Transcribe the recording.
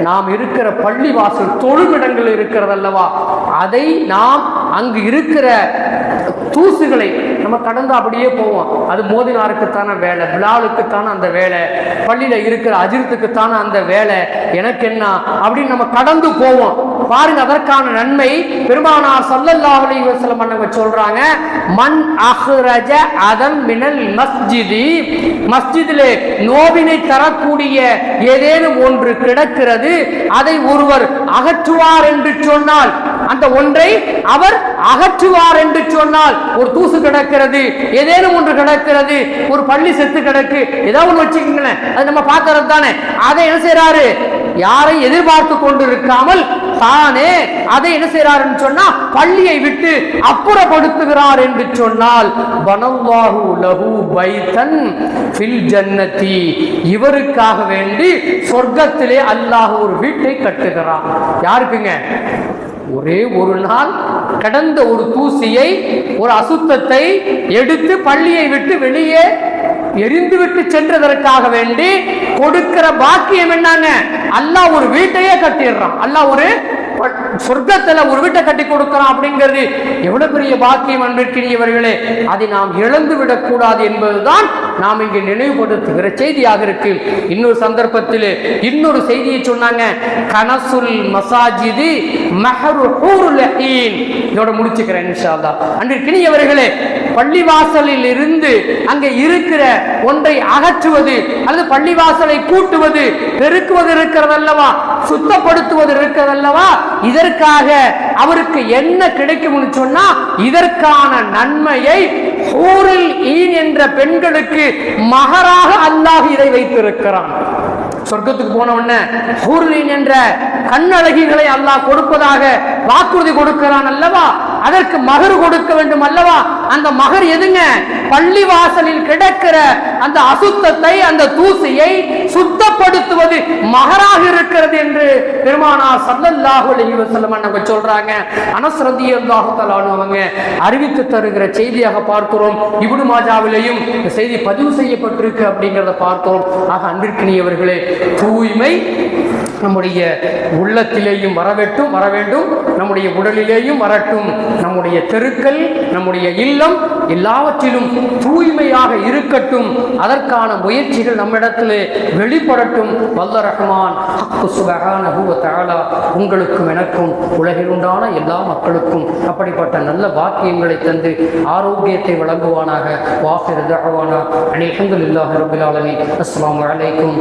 நாம் இருக்கிற பள்ளி வாசல் தொழுமிடங்கள் இருக்கிறதல்லவா? அதை நாம் அங்கு இருக்கிற தூசுகளை நம்ம கடந்து அப்படியே போவோம். அது மோதினாருக்குத்தான வேலை பிலாலுக்குத்தான அந்த வேலை பள்ளியில இருக்கிற அஜித்துக்குத்தான அந்த வேலை எனக்கு என்ன அப்படின்னு நம்ம கடந்து போவோம். பாருங்க அதற்கான நன்மை பெருமானார் ஸல்லல்லாஹு அலைஹி வஸல்லம் பண்ணவங்க சொல்றாங்க மண் அஹ்ரஜ அதன் மினல் மஸ்ஜிதி. மஸ்ஜிதிலே நோவினை தரக்கூடிய ஏதேனும் ஒன்று கிடக்கிறது அதை ஒருவர் அகற்றுவார் என்று சொன்னால் அந்த ஒன்றை அவர் அகற்றுவார் என்று சொன்னால் ஒரு தூசு கிடக்கிறது ஏதேனும் ஒன்று கிடக்கிறது ஒரு பள்ளி செத்து கிடக்கு ஏதோ ஒன்று வச்சுக்கோங்களேன் அது நம்ம பார்க்கறது தானே. அதை என்ன செய்யறாரு யாரை எதிர்பார்த்து கொண்டு இருக்காமல் தானே அதை என்ன செய்யறாருன்னு சொன்னா பள்ளியை விட்டு அப்புறப்படுத்துகிறார் என்று சொன்னால் வனல்லாஹு லகு பைத்தன் ஃபில் ஜன்னதி இவருக்காக வேண்டி சொர்க்கத்திலே அல்லாஹ் ஒரு வீட்டை கட்டுகிறான். யாருக்குங்க? ஒரே ஒரு நாள் கடந்த ஒரு தூசியை ஒரு அசுத்தத்தை எடுத்து பள்ளியை விட்டு வெளியே எரிந்து விட்டு சென்றதற்காக வேண்டி கொடுக்கிற பாக்கியம் என்னங்க? அல்லா ஒரு வீட்டையே கட்டிடுறான். அல்லா ஒரு சொர்க்கத்துல ஒரு வீட்டை கட்டி கொடுக்கிறான் அப்படிங்கிறது எவ்வளவு பெரிய பாக்கியம் அன்பிற்கினியவர்களே. அதை நாம் இழந்து விடக்கூடாது என்பதுதான் நாம் இங்கே நினைவுபடுத்துகிற செய்தியாக இருக்கு. இன்னொரு சந்தர்ப்பத்தில் இன்னொரு செய்தியை சொன்னாங்க. கனசுல் மசாஜிது மஹரு இதோட முடிச்சுக்கிறேன் இன்ஷா அல்லாஹ் அன்பிற்கினியவர்களே பள்ளிவாசலில் இருந்து அங்கே இருக்கிற ஒன்றை அகற்றுவது அல்லது பள்ளிவாசலை கூட்டுவது பெருக்குவது இருக்கிறதல்லவா? சுத்தப்படுத்துவது இருக்கிறதல்லவா? இதற்காக அவருக்கு என்ன கிடைக்கும்னு சொன்னா இதற்கான நன்மையை ஊரில் ஈன் என்ற பெண்களுக்கு மகராக அல்லாஹ் இதை வைத்திருக்கிறான். சொர்க்கத்துக்கு போன உடனே ஹூர்லின் என்ற கண்ணழகிகளை அல்லாஹ் கொடுப்பதாக வாக்குறுதி கொடுக்கிறான் அல்லவா? அதற்கு மகர் கொடுக்க வேண்டும் அல்லவா? அந்த மகர் எதுங்க? பள்ளி வாசலில் கிடக்கிற அந்த அசுத்தத்தை அந்த தூசியை சுத்தப்படுத்துவது மகராக இருக்கிறது பெருமானா சல்லல்லாஹு அலைஹி வஸல்லம் அவங்க சொல்றாங்க. அனஸ் ரதியல்லாஹு தஆலா அவங்க அறிவித்து தருகிற செய்தியாக பார்க்கிறோம். இப்னு மாஜாவிலேயும் இந்த செய்தி பதிவு செய்யப்பட்டிருக்கு அப்படிங்கிறத பார்த்தோம் ஆக அன்பிற்கினியவர்களே தூய்மை நம்முடைய உள்ளத்திலேயும் வரவேட்டும் வர வேண்டும் நம்முடைய உடலிலேயும் வரட்டும். நம்முடைய தெருக்கள் நம்முடைய இல்லம் எல்லாவற்றிலும் தூய்மையாக இருக்கட்டும். அதற்கான முயற்சிகள் நம்மிடத்தில் வெளிப்படட்டும். வல்ல ரஹ்மான் உங்களுக்கும் எனக்கும் உலகில் உண்டான எல்லா மக்களுக்கும் அப்படிப்பட்ட நல்ல வாக்கியங்களை தந்து ஆரோக்கியத்தை வழங்குவானாக. வாஃபிர் அநேகங்கள் இல்லாத ஹம்துலில்லாஹி அஸ்லாம் ஆலமீன். அஸ்ஸலாமு அலைக்கும்